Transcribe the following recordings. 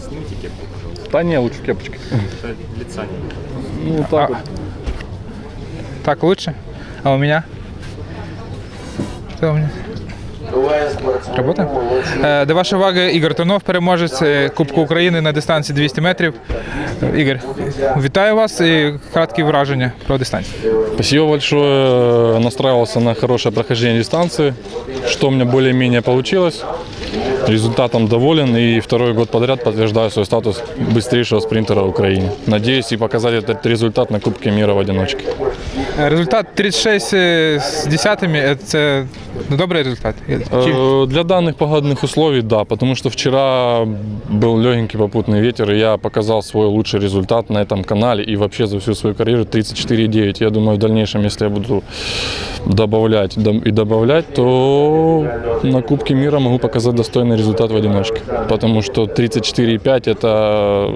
Снимите кепку, пожалуйста. Да не, лучше кепочки. Лица не Ну так А. вот. Так лучше? А у меня? Что у меня? Работа? Е, До вашої уваги Ігор Тонов, переможець е, Кубку України на дистанції 200 метрів. Е, Ігор, вітаю вас і краткі враження про дистанцію. Спасибо большое. Настраивался на хорошее прохождение дистанции, что у меня более-менее получилось. Результатом доволен и второй год подряд подтверждаю свой статус быстрейшего спринтера в Украине. Надеюсь и показать этот результат на Кубке мира в одиночке. Е, Результат 36 з десятими е, це ну, добрий результат. Чи- Э, Для данных погодных условий, да, потому что вчера был легенький попутный ветер, и я показал свой лучший результат на этом канале и вообще за всю свою карьеру 34,9. Я думаю, в дальнейшем, если я буду добавлять дом- и добавлять, то на Кубке мира могу показать достойный результат в одиночке, потому что 34,5 это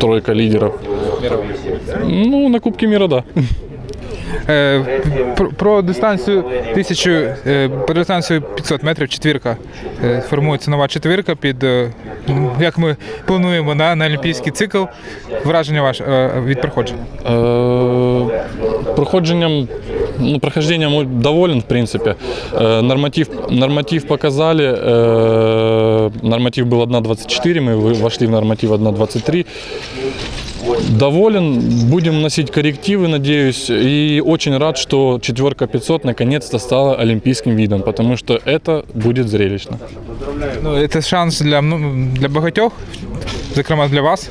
тройка лидеров. Ну, на Кубке мира, да. Е, Про, про дистанцію 1000, е, про дистанцію 500 метрів четвірка. Е, Формується нова четвірка під, е, ну, як ми плануємо на, на олімпійський цикл. Враження ваше е, від проходження. Е, Проходженням, ну, прохождением доволен, в принципе. Е, Норматив, норматив показали. е, Норматив был 1.24, мы вы- вошли в норматив 1.23. Доволен, будем вносить коррективы, надеюсь. И очень рад, что четверка 500 наконец-то стала олимпийским видом, потому что это будет зрелищно. Ну, це шанс для, ну, для багатьох, зокрема для вас.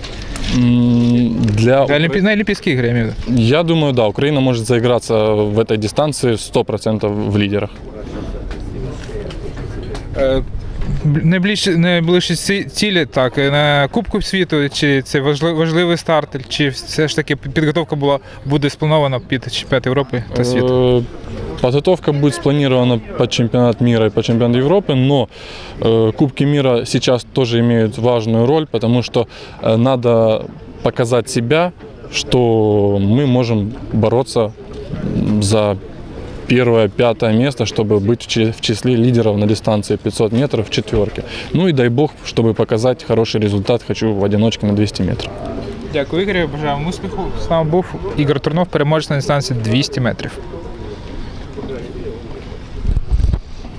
М, Для, Для Олімпі... На Олімпійські ігри, я маю. в виду. Я думаю, да, Украина может заиграться в этой дистанции 100% в лидерах. Е, б- Найближчі, найближчі ці- цілі так, е, на Кубку світу, чи це важливий, важливий старт, чи все ж таки підготовка була буде спланована під чемпіонат Європи та світу? Э, Подготовка будет спланирована под чемпионат мира и по чемпионат Европы, но э, Кубки мира сейчас тоже имеют важную роль, потому что э, надо показать себя, что мы можем бороться м, за первое, пятое место, чтобы быть в чи- в числе лидеров на дистанции 500 метров в четверке. Ну и дай бог, чтобы показать хороший результат, хочу в одиночке на 200 метров. Дякую, Ігорю. Бажаю вам успіху. З нами був Ігор Турнов, переможець на дистанції 200 метрів.